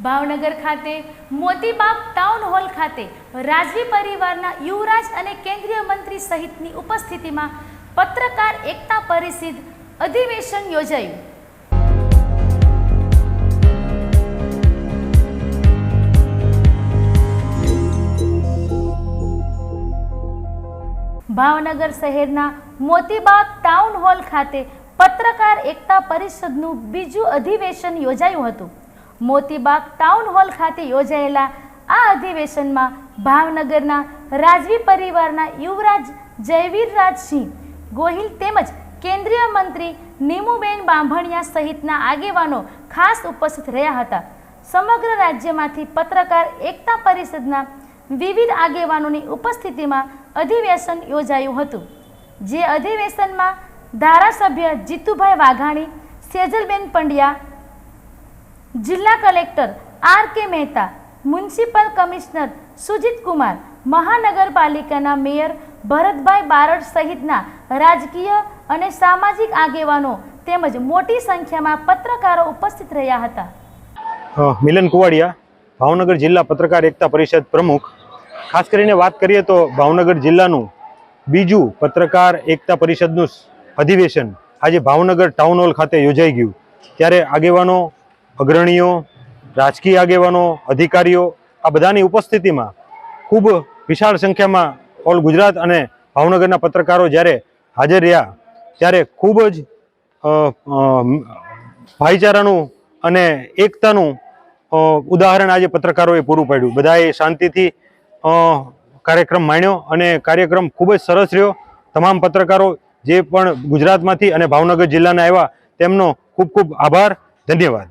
ભાવનગર ખાતે, Moti Bagh town hall ખાતે રાજવી પરિવારના યુવરાજ અને કેન્દ્રીય મંત્રી સહિતની ઉપસ્થિતિમાં પત્રકાર એકતા પરિષદ અધિવેશન યોજાયું. ભાવનગર શહેરના મોતીબાગ ટાઉન હોલ ખાતે પત્રકાર એકતા પરિષદનું બીજું અધિવેશન યોજાયું હતું. મોતીબાગ ટાઉન હોલ ખાતે યોજાયેલા આ અધિવેશનમાં ભાવનગરના રાજવી પરિવારના યુવરાજ જયવીરરાજસિંહ ગોહિલ તેમજ કેન્દ્રીય મંત્રી નીમુબેન બાંભણિયા સહિતના આગેવાનો ખાસ ઉપસ્થિત રહ્યા હતા. સમગ્ર રાજ્યમાંથી પત્રકાર એકતા પરિષદના વિવિધ આગેવાનોની ઉપસ્થિતિમાં અધિવેશન યોજાયું હતું. જે અધિવેશનમાં ધારાસભ્ય જીતુભાઈ વાઘાણી, સેજલબેન પંડ્યા જિલ્લા collector R K Mehta, municipal commissioner Sujit Kumar, મહાનગરપાલિકાના મેયર ભરતભાઈ બારડ સહિતના રાજકીય અને સામાજિક આગેવાનો તેમજ મોટી સંખ્યામાં પત્રકારો ઉપસ્થિત રહ્યા હતા. મિલન કુવાડિયા, ભાવનગર જિલ્લા પત્રકાર એકતા પરિષદ પ્રમુખ. ખાસ કરીને વાત કરીએ તો ભાવનગર જિલ્લાનું બીજું પત્રકાર એકતા પરિષદનું અધિવેશન આજે ભાવનગર ટાઉન હોલ ખાતે યોજાઈ ગયું. ત્યારે આગેવાનો અગ્રણીઓ, રાજકીય આગેવાનો, અધિકારીઓ આ બધાની ઉપસ્થિતિમાં ખૂબ વિશાળ સંખ્યામાં ઓલ ગુજરાત અને ભાવનગરના પત્રકારો જ્યારે હાજર રહ્યા, ત્યારે ખૂબ જ ભાઈચારાનું અને એકતાનું ઉદાહરણ આજે પત્રકારોએ પૂરું પાડ્યું. બધાએ શાંતિથી કાર્યક્રમ માણ્યો અને કાર્યક્રમ ખૂબ જ સરસ રહ્યો. તમામ પત્રકારો જે પણ ગુજરાતમાંથી અને ભાવનગર જિલ્લાના આવ્યા, તેમનો ખૂબ ખૂબ આભાર. ધન્યવાદ.